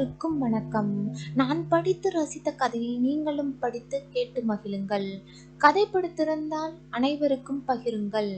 அனைவருக்கும் வணக்கம். நான் படித்து ரசித்த கதையை நீங்களும் படித்து கேட்டு மகிழுங்கள். கதை பிடித்திருந்தால் அனைவருக்கும் பகிருங்கள்.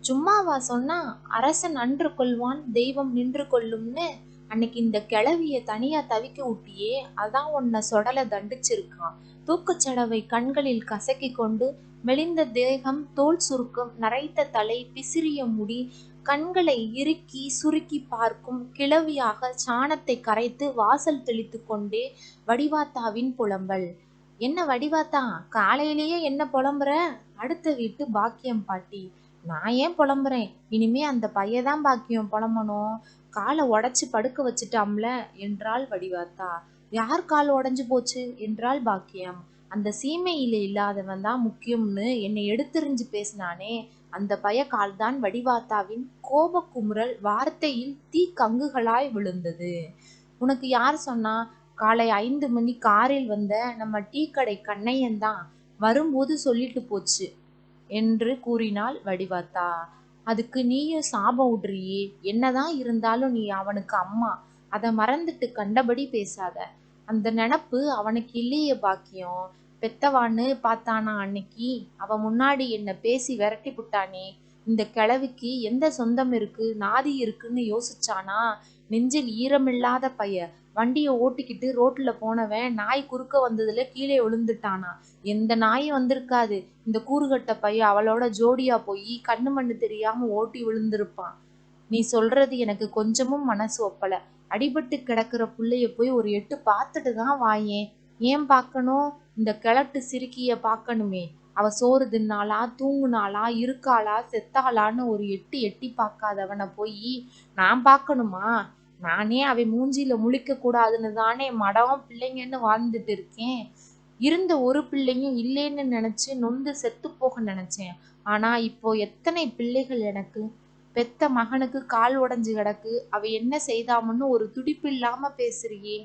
சும்மாவா சொன்னா அரசன் அன்று கொள்வான் தெய்வம் நின்று கொள்ளும்னு அன்னைக்கு இந்த கிளவிய தனியா தவிக்க விட்டியே அதான் உன்னை சொடல தண்டிச்சிருக்கான். தூக்குச்சடவை கண்களில் கசக்கி கொண்டு மெலிந்த தேகம் தோல் சுருக்கம் நரைத்த தலை பிசிறிய முடி கண்களை இறுக்கி சுருக்கி பார்க்கும் கிழவியாக சாணத்தை கரைத்து வாசல் தெளித்து கொண்டே வடிவாத்தாவின் புலம்பல். என்ன வடிவாத்தா? காலையிலேயே என்ன புலம்புற? அடுத்த வீட்டு பாக்கியம் பாட்டி. நான் ஏன் புலம்புறேன்? இனிமே அந்த பையதான் பாக்கியம் புலம்பணும். காலை உடைச்சு படுக்க வச்சுட்டாம்ல? என்றாள் வடிவாத்தா. யார் கால் உடஞ்சு போச்சு? என்றாள் பாக்கியம். அந்த சீமையில இல்லாதவன் தான் முக்கியம்னு என்னை எடுத்தெறிஞ்சு பேசினானே. அந்த பயக்கால்தான் வடிவாத்தாவின் கோப குமுறல் வார்த்தையில் தீ கங்குகளாய் விழுந்தது. உனக்கு யார் சொன்னா காலை ஐந்து மணி காரில் வந்த நம்ம டீ கடை கண்ணையன் தான் வரும்போது சொல்லிட்டு போச்சு என்று கூறினாள் வடிவாத்தா. அதுக்கு நீயும் சாபம் விடுறியே என்னதான் இருந்தாலும் நீ அவனுக்கு அம்மா அதை மறந்துட்டு கண்டபடி பேசாத. அந்த நினப்பு அவனுக்கு இல்லையே பாக்கியம். பெத்தவான்னு பார்த்தானா அன்னைக்கு? அவ முன்னாடி என்ன பேசி விரட்டி புட்டானே. இந்த கிழவிக்கு எந்த சொந்தம் இருக்கு நாதி இருக்குன்னு யோசிச்சானா? நெஞ்சில் ஈரமில்லாத பைய. வண்டியை ஓட்டிக்கிட்டு ரோட்ல போனவன் நாய் குறுக்க வந்ததுல கீழே விழுந்துட்டானா. எந்த நாயும் வந்திருக்காது. இந்த கூறுகட்ட பைய அவளோட ஜோடியா போய் கண்ணு மண்ணு தெரியாம ஓட்டி விழுந்திருப்பான். நீ சொல்றது எனக்கு கொஞ்சமும் மனசு ஒப்பல. அடிபட்டு கிடக்குற பிள்ளைய போய் ஒரு எட்டு பார்த்துட்டு தான் வாயேன். ஏன் பார்க்கணும்? இந்த கிழட்டு சிறுக்கிய பார்க்கணுமே. அவ சோறு தின்னாளா தூங்குனாளா இருக்காளா செத்தாளான்னு ஒரு எட்டு எட்டி பார்க்காதவனை போய் நான் பார்க்கணுமா? நானே அவை மூஞ்சியில முழிக்க கூடாதுன்னு தானே மடம் பிள்ளைங்கன்னு வாழ்ந்துட்டு இருக்கேன். இருந்த ஒரு பிள்ளையும் இல்லைன்னு நினைச்சு நொந்து செத்து போக நினைச்சேன். ஆனா இப்போ எத்தனை பிள்ளைகள் எனக்கு? பெத்த மகனுக்கு கால் உடஞ்சு கிடக்கு. அவ என்ன செய்தாமன்னு ஒரு துடிப்பு இல்லாம பேசுறியே.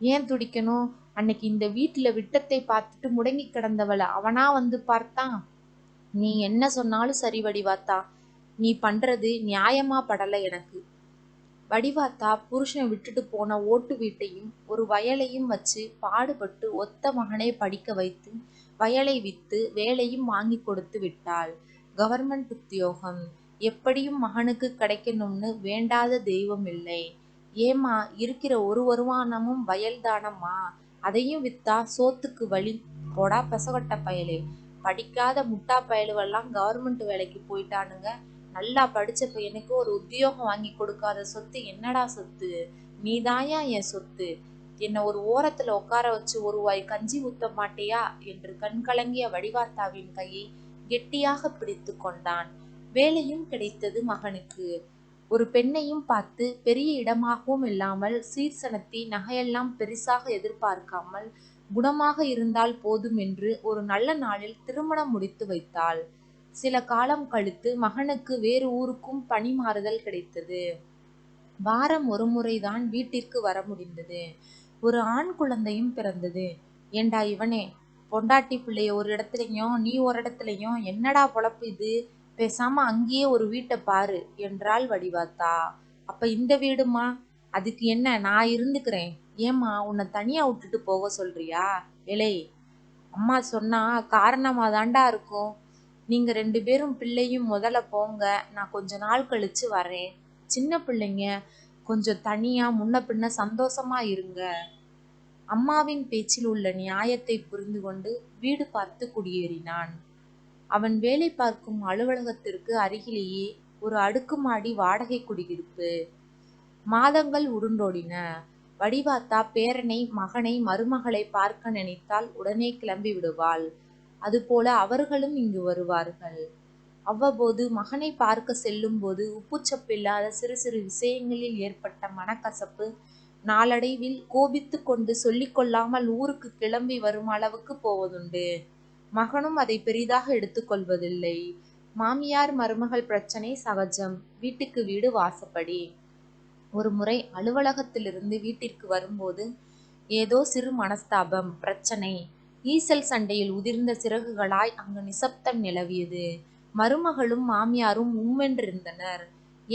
ஏன் துடிக்கணும்? அன்னைக்கு இந்த வீட்டுல விட்டத்தை பார்த்துட்டு முடங்கி கிடந்தவள அவனா வந்து பார்த்தான் நீ என்ன சொன்னாலும் சரி வடிவாத்தா நீ பண்றது நியாயமா படல எனக்கு. வடிவாத்தா புருஷன் விட்டுட்டு போன ஓட்டு வீட்டையும் ஒரு வயலையும் வச்சு பாடுபட்டு ஒத்த மகனை படிக்க வைத்து வயலை வித்து வேலையும் வாங்கி கொடுத்து விட்டாள். கவர்மெண்ட் உத்தியோகம். எப்படியும் மகனுக்கு கிடைக்கணும்னு வேண்டாத தெய்வம் இல்லை. ஏமா இருக்கிற ஒரு வருமானமும் வயல் தானம்மா. அதையும் வித்தா சோத்துக்கு வழி போடா பெசகட்ட பயலே. படிக்காத முட்டா பயலுவெல்லாம் கவர்மெண்ட் வேலைக்கு போயிட்டானுங்க. நல்லா படிச்ச பையனுக்கு ஒரு உத்தியோகம் வாங்கி கொடுக்காத சொத்து என்னடா சொத்து? நீதாயா என் சொத்து? என்னை ஒரு ஓரத்துல உட்கார வச்சு ஒரு வாய் கஞ்சி ஊத்த மாட்டியா? என்று கண்கலங்கிய வடிவாத்தாவின் கையை கெட்டியாக பிடித்து கொண்டான். வேலையும் கிடைத்தது மகனுக்கு. ஒரு பெண்ணையும் பார்த்து பெரிய இடமாகவும் இல்லாமல் சீர்சனத்தி நகையெல்லாம் பெரிசாக எதிர்பார்க்காமல் குணமாக இருந்தால் போதும் என்று ஒரு நல்ல நாளில் திருமணம் முடித்து வைத்தாள். சில காலம் கழித்து மகனுக்கு வேறு ஊருக்கும் பணி மாறுதல் கிடைத்தது. வாரம் ஒரு முறைதான் வீட்டிற்கு வர முடிந்தது. ஒரு ஆண் குழந்தையும் பிறந்தது. ஏண்டா இவனே? பொண்டாட்டி பிள்ளைய ஒரு இடத்துலையும் நீ ஒரு இடத்துலையும் என்னடா பொழப்பு இது? பேசாம அங்கேயே ஒரு வீட்டை பாரு என்றாள் வடிவாத்தா. அப்ப இந்த வீடுமா? அதுக்கு என்ன? நான் இருந்துக்கிறேன். ஏம்மா உன்னை தனியா விட்டுட்டு போக சொல்றியா? இலை அம்மா சொன்னா காரணமா தாண்டா இருக்கும். நீங்க ரெண்டு பேரும் பிள்ளையும் முதல்ல போங்க. நான் கொஞ்ச நாள் கழிச்சு வரேன். சின்ன பிள்ளைங்க கொஞ்சம் தனியா முன்ன பின்ன சந்தோஷமா இருங்க. அம்மாவின் பேச்சில் உள்ள நியாயத்தை புரிந்து கொண்டு வீடு பார்த்து குடியேறினான். அவன் வேலை பார்க்கும் அலுவலகத்திற்கு அருகிலேயே ஒரு அடுக்குமாடி வாடகை குடியிருப்பு. மாதங்கள் உருண்டோடின. வடிவாத்தா பேரனை மகனை மருமகளை பார்க்க நினைத்தால் உடனே கிளம்பி விடுவாள். அதுபோல அவர்களும் இங்கு வருவார்கள். அவ்வப்போது மகனை பார்க்க செல்லும்போது உப்புச்சப்பில்லாத சிறு சிறு விஷயங்களில் ஏற்பட்ட மனக்கசப்பு நாளடைவில் கோபித்து கொண்டு சொல்லிக்கொள்ளாமல் ஊருக்கு கிளம்பி வரும் அளவுக்கு போவதுண்டு. மகனும் அதை பெரிதாக எடுத்துக்கொள்வதில்லை. மாமியார் மருமகள் பிரச்சனை சகஜம். வீட்டுக்கு வீடு வாசப்படி. ஒரு முறை அலுவலகத்திலிருந்து வீட்டிற்கு வரும்போது ஏதோ சிறு மனஸ்தாபம் பிரச்சனை. ஈசல் சண்டையில் உதிர்ந்த சிறகுகளாய் அங்கு நிசப்தம் நிலவியது. மருமகளும் மாமியாரும் உம்மென்றிருந்தனர்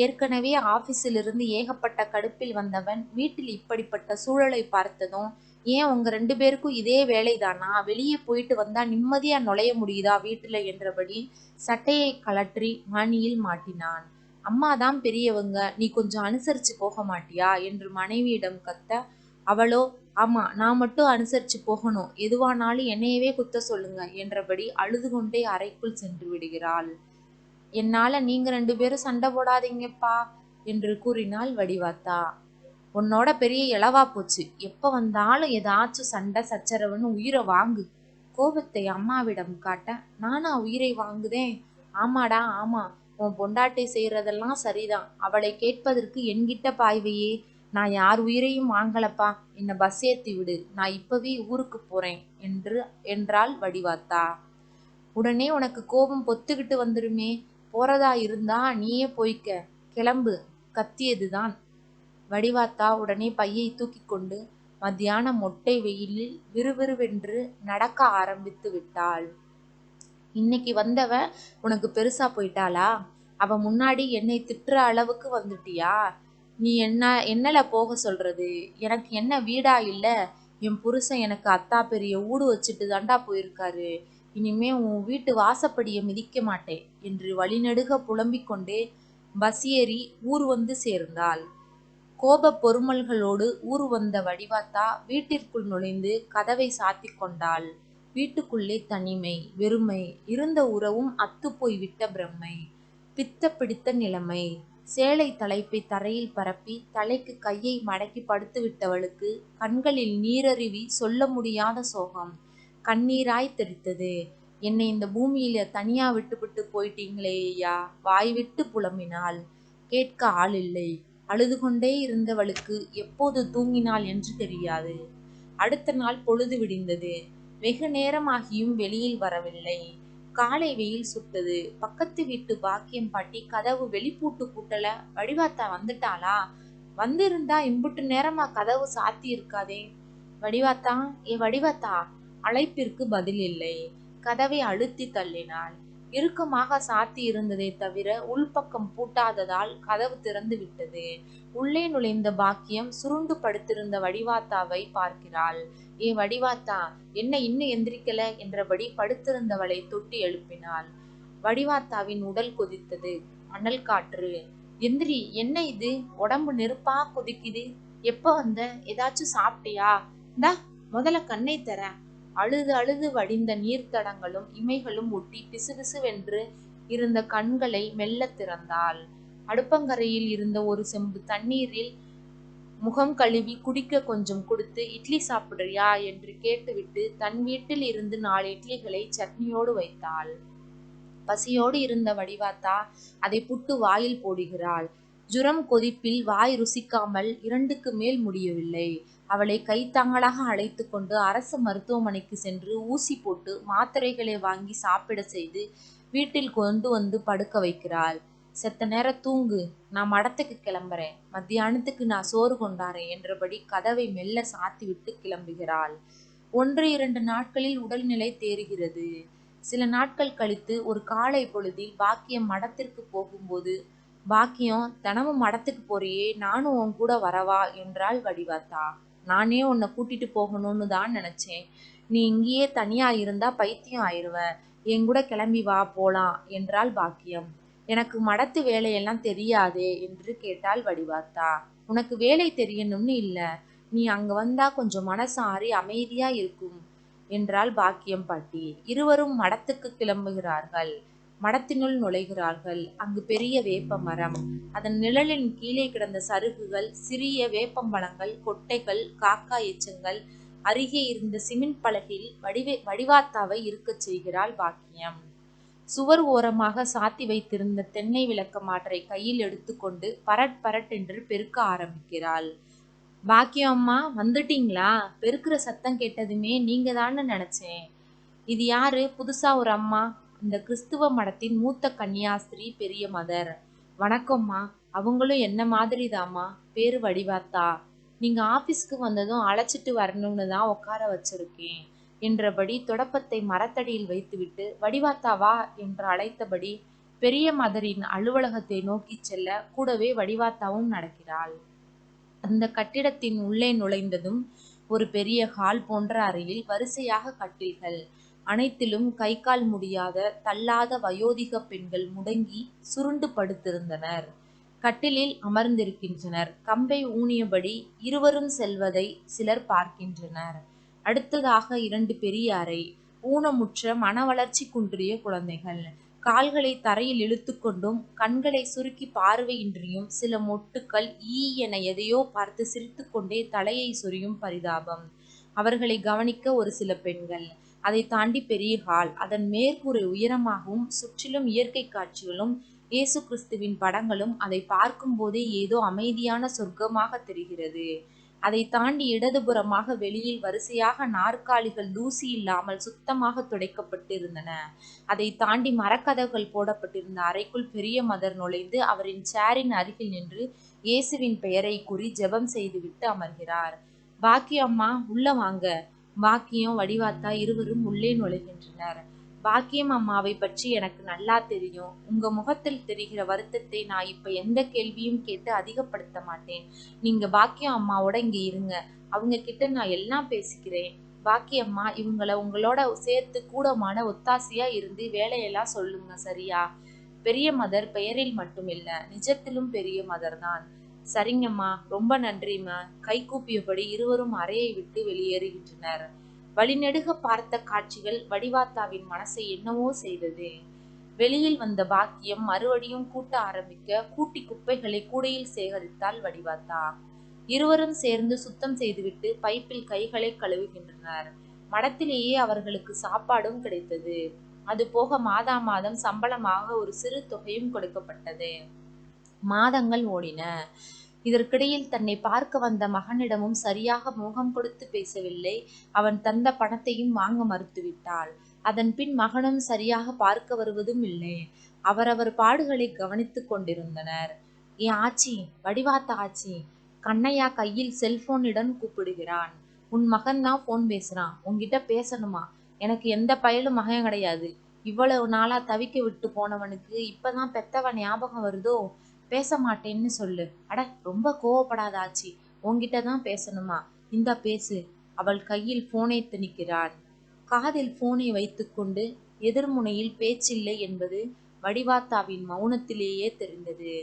ஏற்கனவே ஆபீஸிலிருந்து ஏகப்பட்ட கடுப்பில் வந்தவன் வீட்டில் இப்படிப்பட்ட சூழலை பார்த்ததும் ஏன் உங்க ரெண்டு பேருக்கும் இதே வேலைதானா? வெளியே போயிட்டு வந்தா நிம்மதியா நுழைய முடியுதா வீட்டுல? என்றபடி சட்டையை கழற்றி மணியில் மாட்டினான். அம்மாதான் பெரியவங்க நீ கொஞ்சம் அனுசரிச்சு போக மாட்டியா? என்று மனைவியிடம் கத்த அவளோ ஆமா நான் மட்டும் அனுசரிச்சு போகணும். எதுவானாலும் என்னையவே குத்த சொல்லுங்க. என்றபடி அழுது கொண்டே அறைக்குள் சென்று விடுகிறாள். என்னால நீங்க ரெண்டு பேரும் சண்டை போடாதீங்கப்பா என்று கூறினாள் வடிவாத்தா. உன்னோட பெரிய இளவா போச்சு. எப்ப வந்தாலும் ஏதாச்சும் சண்டை சச்சரவுன்னு உயிரை வாங்கு. கோபத்தை அம்மாவிடம் காட்ட நானா உயிரை வாங்குதேன்? ஆமாடா ஆமா. உன் பொண்டாட்டி செய்யறதெல்லாம் சரிதான். அவளை கேட்பதற்கு என்கிட்ட பாய்வையே. நான் யார் உயிரையும் வாங்கலப்பா. என்னை பஸ் ஏத்தி விடு. நான் இப்பவே ஊருக்கு போறேன் என்று என்றாள் வடிவாத்தா. உடனே உனக்கு கோபம் பொத்துக்கிட்டு வந்துருமே. போறதா இருந்தா நீயே போய்க்க. கிளம்பு. கத்தியதுதான். வடிவாத்தா உடனே பையை தூக்கி கொண்டு மத்தியான மொட்டை வெயிலில் விறுவிறுவென்று நடக்க ஆரம்பித்து விட்டாள். இன்னைக்கு வந்தவ உனக்கு பெருசா போயிட்டாளா? அவ முன்னாடி என்னை திட்டுற அளவுக்கு வந்துட்டியா? நீ என்ன என்னல போக சொல்றது? எனக்கு என்ன வீடா இல்ல? என் புருஷன் எனக்கு அத்தா பெரிய ஊடு வச்சுட்டு தாண்டா போயிருக்காரு. இனிமே உன் வீட்டு வாசப்படியை மிதிக்க மாட்டேன் என்று வழிநெடுக புலம்பிக் கொண்டே பஸ் ஏறி ஊர் வந்து சேர்ந்தாள். கோப பொறுமல்களோடு ஊர் வந்த வடிவாத்தா வீட்டிற்குள் நுழைந்து கதவை சாத்திக் கொண்டாள். வீட்டுக்குள்ளே தனிமை வெறுமை இருந்த உறவும் அத்துப்போய் விட்ட பிரம்மை. பித்த பிடித்த நிலைமை. சேலை தலைப்பை தரையில் பரப்பி தலைக்கு கையை மடக்கி படுத்து விட்டவளுக்கு கண்களில் நீரருவி சொல்ல முடியாத சோகம். கண்ணீராய் தெரித்தது. என்னை இந்த பூமியில தனியா விட்டுவிட்டு போயிட்டீங்களே ஐயா? வாய் விட்டு புலம்பினாள். கேட்க ஆள் இல்லை. அழுது கொண்டே இருந்தவளுக்கு எப்போது தூங்கினாள் என்று தெரியாது. அடுத்த நாள் பொழுது விடிந்தது. வெகு நேரமாகியும் வெளியில் வரவில்லை. காலை வெயில் சுட்டது. பக்கத்து வீட்டு பாக்கியம் பாட்டி கதவு வெளிப்பூட்டு கூட்டல வடிவாத்தா வந்துட்டாளா? வந்திருந்தா இம்புட்டு நேரமா கதவு சாத்தி இருக்காதே. வடிவாத்தா ஏ வடிவாத்தா அழைப்பிற்கு பதில் இல்லை கதவை அழுத்தி தள்ளினாள். இறுக்கமாக சாத்தி இருந்ததை தவிர உள்பக்கம் பூட்டாததால் கதவு திறந்து விட்டது. உள்ளே நுழைந்த பாக்கியம் சுருண்டு படுத்திருந்த வடிவாத்தாவை பார்க்கிறாள். ஏ வடிவாத்தா என்ன இன்னும் எந்திரிக்கல? என்றபடி படுத்திருந்தவளை தொட்டி எழுப்பினாள். வடிவாத்தாவின் உடல் கொதித்தது. அனல் காற்று. எந்திரி என்ன இது? உடம்பு நெருப்பா கொதிக்குது? எப்ப வந்த? ஏதாச்சும் சாப்பிட்டியா? இந்தா முதல்ல கண்ணை தரேன் அழுது அழுது வடிந்த நீர்த்தடங்களும் இமைகளும் ஒட்டி பிசுபிசுவென்று இருந்த கண்களை மெல்ல திறந்தாள். அடுப்பங்கரையில் இருந்த ஒரு செம்பு தண்ணீரில் முகம் கழுவி குடிக்க கொஞ்சம் கொடுத்து இட்லி சாப்பிடுறியா? என்று கேட்டுவிட்டு தன் வீட்டில் இருந்து நாலு இட்லிகளை சட்னியோடு வைத்தாள். பசியோடு இருந்த வடிவாத்தா அதை புட்டு வாயில் போடுகிறாள். ஜுரம் கொதிப்பில் வாய் ருசிக்காமல் இரண்டுக்கு மேல் முடியவில்லை. அவளை கைத்தாங்களாக அழைத்து கொண்டு அரசு மருத்துவமனைக்கு சென்று ஊசி போட்டு மாத்திரைகளை வாங்கி சாப்பிட செய்து வீட்டில் கொண்டு வந்து படுக்க வைக்கிறாள். செத்த நேரம் தூங்கு. நான் மடத்துக்கு கிளம்புறேன். மத்தியானத்துக்கு நான் சோறு கொண்டாரேன் என்றபடி கதவை மெல்ல சாத்தி விட்டு கிளம்புகிறாள். ஒன்று இரண்டு நாட்களில் உடல்நிலை தேறுகிறது. சில நாட்கள் கழித்து ஒரு காலை பொழுதில் பாக்கியம் மடத்திற்கு போகும்போது பாக்கியம் தினமும் மடத்துக்கு போறியே நானும் உன் கூட வரவா என்றாள் வடிவாத்தா. நானே உன்னை கூட்டிட்டு போகணும்னு தான் நினைச்சேன். நீ இங்கேயே தனியா இருந்தா பைத்தியம் ஆயிருவேன் என் கூட கிளம்பி வா போலாம் என்றாள் பாக்கியம். எனக்கு மடத்து வேலையெல்லாம் தெரியாதே என்று கேட்டாள் வடிவாத்தா. உனக்கு வேலை தெரியணும்னு இல்ல. நீ அங்க வந்தா கொஞ்சம் மனசு ஆறி அமைதியா இருக்கும் என்றாள் பாக்கியம் பாட்டி. இருவரும் மடத்துக்கு கிளம்புகிறார்கள். மடத்தினுள் நுழைகிறார்கள். அங்கு பெரிய வேப்ப மரம் அதன் நிழலின் கீழே கிடந்த சருகுகள் சிறிய வேப்பம்பழங்கள் கொட்டைகள் காக்கா எச்சங்கள் அருகே இருந்த சிமெண்ட் பலகையில் வடிவே வடிவாத்தாவை இருக்கச் செய்கிறாள் பாக்கியம். சுவர் ஓரமாக சாத்தி வைத்திருந்த தென்னை விளக்க மாற்றை கையில் எடுத்துக்கொண்டு பரட் பரட் என்று பெருக்க ஆரம்பிக்கிறாள். பாக்கியம் அம்மா வந்துட்டீங்களா? பெருக்கிற சத்தம் கேட்டதுமே நீங்க தான்னு நினைச்சேன். இது யாரு? புதுசா ஒரு அம்மா? இந்த கிறிஸ்துவ மடத்தின் மூத்த கன்னியாஸ்திரி பெரிய மதர். வணக்கம்மா. அவங்களும் என்ன மாதிரி தாம்மா பேரு வடிவாத்தா? நீங்க ஆபீஸ்க்கு வந்ததும் அழைச்சிட்டு வரணும்னு தான் உட்கார வச்சிருக்கேன் என்றபடி தொடப்பத்தை மரத்தடியில் வைத்துவிட்டு வடிவாத்தாவா? என்று அழைத்தபடி பெரிய மதரின் அலுவலகத்தை நோக்கி செல்ல கூடவே வடிவாத்தாவும் நடக்கிறாள். அந்த கட்டிடத்தின் உள்ளே நுழைந்ததும் ஒரு பெரிய ஹால் போன்ற அறையில் வரிசையாக கட்டில்கள் அனைத்திலும் கை கால் முடியாத தள்ளாத வயோதிக பெண்கள் முடங்கி சுருண்டு படுத்திருந்தனர். கட்டிலில் அமர்ந்திருக்கின்றனர். கம்பை ஊனியபடி இருவரும் செல்வதை சிலர் பார்க்கின்றனர். அடுத்ததாக இரண்டு பெரியாரை ஊனமுற்ற மனவளர்ச்சி குன்றிய குழந்தைகள். கால்களை தரையில் இழுத்துக்கொண்டும் கண்களை சுருக்கி பார்வையின்றியும் சில மொட்டுக்கள் ஈ என எதையோ பார்த்து சிரித்துக்கொண்டே தலையை சொரியும் பரிதாபம். அவர்களை கவனிக்க ஒரு சில பெண்கள். அதை தாண்டி பெரிய ஹால். அதன் மேற்கூரை உயரமாகவும் சுற்றிலும் இயற்கை காட்சிகளும் இயேசு கிறிஸ்துவின் படங்களும் அதை பார்க்கும்போதே ஏதோ அமைதியான சொர்க்கமாக தெரிகிறது. அதை தாண்டி இடதுபுறமாக வெளியில் வரிசையாக நாற்காலிகள் தூசி இல்லாமல் சுத்தமாக துடைக்கப்பட்டிருந்தன. அதை தாண்டி மரக்கதவுகள் போடப்பட்டிருந்த அறைக்குள் பெரிய மதர் நுழைந்து அவரின் சேரின் அருகில் நின்று இயேசுவின் பெயரை கூறி ஜெபம் செய்துவிட்டு அமர்கிறார். பாக்கியம்மா உள்ள வாங்க. பாக்கியம் வடிவாத்தா இருவரும் உள்ளே நுழைகின்றனர். பாக்கியம் அம்மாவை பற்றி எனக்கு நல்லா தெரியும். உங்க முகத்தில் தெரிகிற வருத்தத்தை நான் இப்ப எந்த கேள்வியும் கேட்டு அதிகப்படுத்த மாட்டேன். நீங்க பாக்கியம் அம்மாவோட இங்க இருங்க. அவங்க கிட்ட நான் எல்லாம் பேசிக்கிறேன். பாக்கியம்மா இவங்கள உங்களோட சேர்த்து கூடமான ஒத்தாசையா இருந்து வேலையெல்லாம் சொல்லுங்க சரியா? பெரிய மதர் பெயரில் மட்டும் இல்ல நிஜத்திலும் பெரிய மதர் தான். சரிங்கம்மா. ரொம்ப நன்றிம்மா. கை கூப்பியபடி இருவரும் அறையை விட்டு வெளியேறுகின்றனர். வழிநெடுக பார்த்த காட்சிகள் வடிவாத்தாவின் மனசை என்னவோ செய்தது. வெளியில் வந்த பாக்கியம் மறுபடியும் கூட்ட ஆரம்பிக்க கூட்டி குப்பைகளை கூடையில் சேகரித்தாள் வடிவாத்தா. இருவரும் சேர்ந்து சுத்தம் செய்துவிட்டு பைப்பில் கைகளை கழுவுகின்றனர். மடத்திலேயே அவர்களுக்கு சாப்பாடும் கிடைத்தது. அது போக மாதா மாதம் சம்பளமாக ஒரு சிறு தொகையும் கொடுக்கப்பட்டது. மாதங்கள் ஓடின. இதற்கிடையில் தன்னை பார்க்க வந்த மகனிடமும் சரியாக முகம் கொடுத்து பேசவில்லை. அவன் தந்த பணத்தையும் வாங்க மறுத்துவிட்டாள் அதன் பின் மகனும் சரியாக பார்க்க வருவதும் இல்லை. அவரவர் பாடுகளை கவனித்துக் கொண்டிருந்தனர். என் ஆச்சி வடிவாத்த ஆச்சி கண்ணையா கையில் செல்போனிடம் கூப்பிடுகிறான். உன் மகன் தான் ஃபோன் பேசுறான். உன்கிட்ட பேசணுமா? எனக்கு எந்த பயலும் மகன் கிடையாது. இவ்வளவு நாளா தவிக்க விட்டு போனவனுக்கு இப்பதான் பெத்தவன் ஞாபகம் வருதோ? பேச மாட்டேன்னு சொல்லு. அட ரொம்ப கோவப்படாத ஆச்சி உன்கிட்ட தான் பேசணுமா? இந்த பேசு. அவள் கையில் போனை திணிக்கிறான் காதில் போனை வைத்துக்கொண்டு எதிர்முனையில் பேச்சில்லை என்பது வடிவாத்தாவின் மௌனத்திலேயே தெரிந்தது.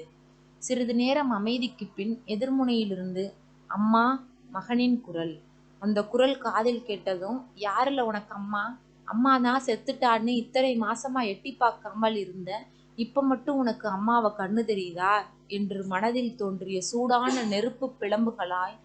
சிறிது நேரம் அமைதிக்கு பின் எதிர்முனையிலிருந்து அம்மா மகனின் குரல். அந்த குரல் காதில் கேட்டதும் யாருல உனக்கு அம்மா? அம்மா தான் செத்துட்டான்னு இத்தனை மாசமா எட்டி பார்க்காமல் இருந்த இப்ப மட்டும் உனக்கு அம்மாவை கண்ணு தெரியுதா? என்று மனதில் தோன்றிய சூடான நெருப்பு பிளம்புகளாய்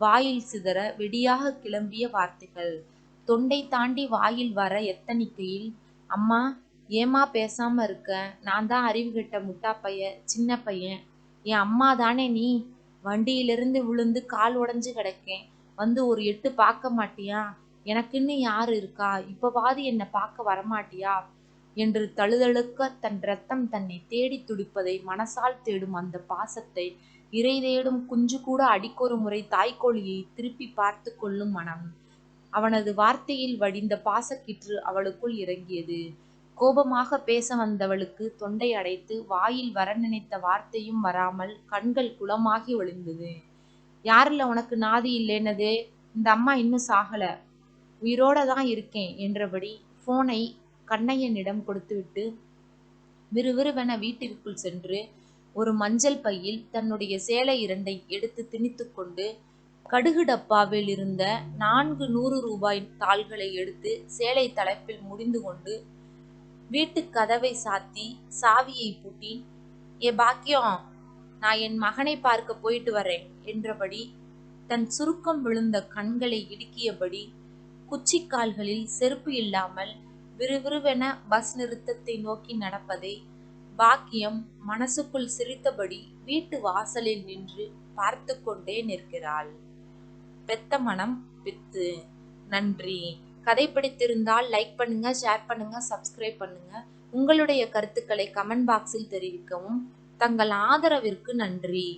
வாயில் சிதற வெடியாக கிளம்பிய வார்த்தைகள். தொண்டை தாண்டி வாயில் வர எத்தனிக்கையில் அம்மா ஏமா பேசாம இருக்க? நான் தான் அறிவு கெட்ட முட்டா பையன் சின்ன பையன். என் அம்மா தானே நீ? வண்டியிலிருந்து விழுந்து கால் உடைஞ்சு கிடக்கேன். வந்து ஒரு எட்டு பார்க்க மாட்டியா? எனக்குன்னு யாரு இருக்கா? இப்பவாது என்னை பார்க்க வரமாட்டியா? என்று தழுதழுக்க தன் ரத்தம் தன்னை தேடி துடிப்பதை மனசால் தேடும் அந்த பாசத்தை இறை தேடும் குஞ்சு கூட அடிக்கொரு முறை தாய்க்கோழியை திருப்பி பார்த்து கொள்ளும் மனம். அவனது வார்த்தையில் வடிந்த பாசக்கிற்று அவளுக்குள் இறங்கியது. கோபமாக பேச வந்தவளுக்கு தொண்டை அடைத்து வாயில் வர நினைத்த வார்த்தையும் வராமல் கண்கள் குளமாகி ஒளிந்தது. யாரில் உனக்கு நாதி இல்லைன்னதே இந்த அம்மா இன்னும் சாகல. உயிரோட தான் இருக்கேன் என்றபடி போனை கண்ணையனிடம் கொடுத்துவிட்டு விறுவிறுவென வீட்டிற்குள் சென்று ஒரு மஞ்சள் பையில் தன்னுடைய சேலை இரண்டை எடுத்து திணித்து கொண்டு கடுகு டப்பாவில் இருந்த நான்கு நூறு ரூபாய் தாள்களை எடுத்து சேலை தலைப்பில் முடிந்து கொண்டு வீட்டு கதவை சாத்தி சாவியை பூட்டி ஏ பாக்கியம் நான் என் மகனை பார்க்க போயிட்டு வரேன் என்றபடி தன் சுருக்கம் விழுந்த கண்களை இடுக்கியபடி குச்சிக்கால்களில் செருப்பு இல்லாமல் விறுவிறுவென பஸ் நிறுத்தத்தை நோக்கி நடப்பதை பாக்கியம் மனசுக்குள் சிரித்தபடி வீட்டு வாசலில் நின்று பார்த்து கொண்டே நிற்கிறாள். பெத்த மனம் பித்து நன்றி. கதை பிடித்திருந்தால் லைக் பண்ணுங்க ஷேர் பண்ணுங்க சப்ஸ்கிரைப் பண்ணுங்க. உங்களுடைய கருத்துக்களை கமெண்ட் பாக்ஸில் தெரிவிக்கவும். தங்கள் ஆதரவிற்கு நன்றி.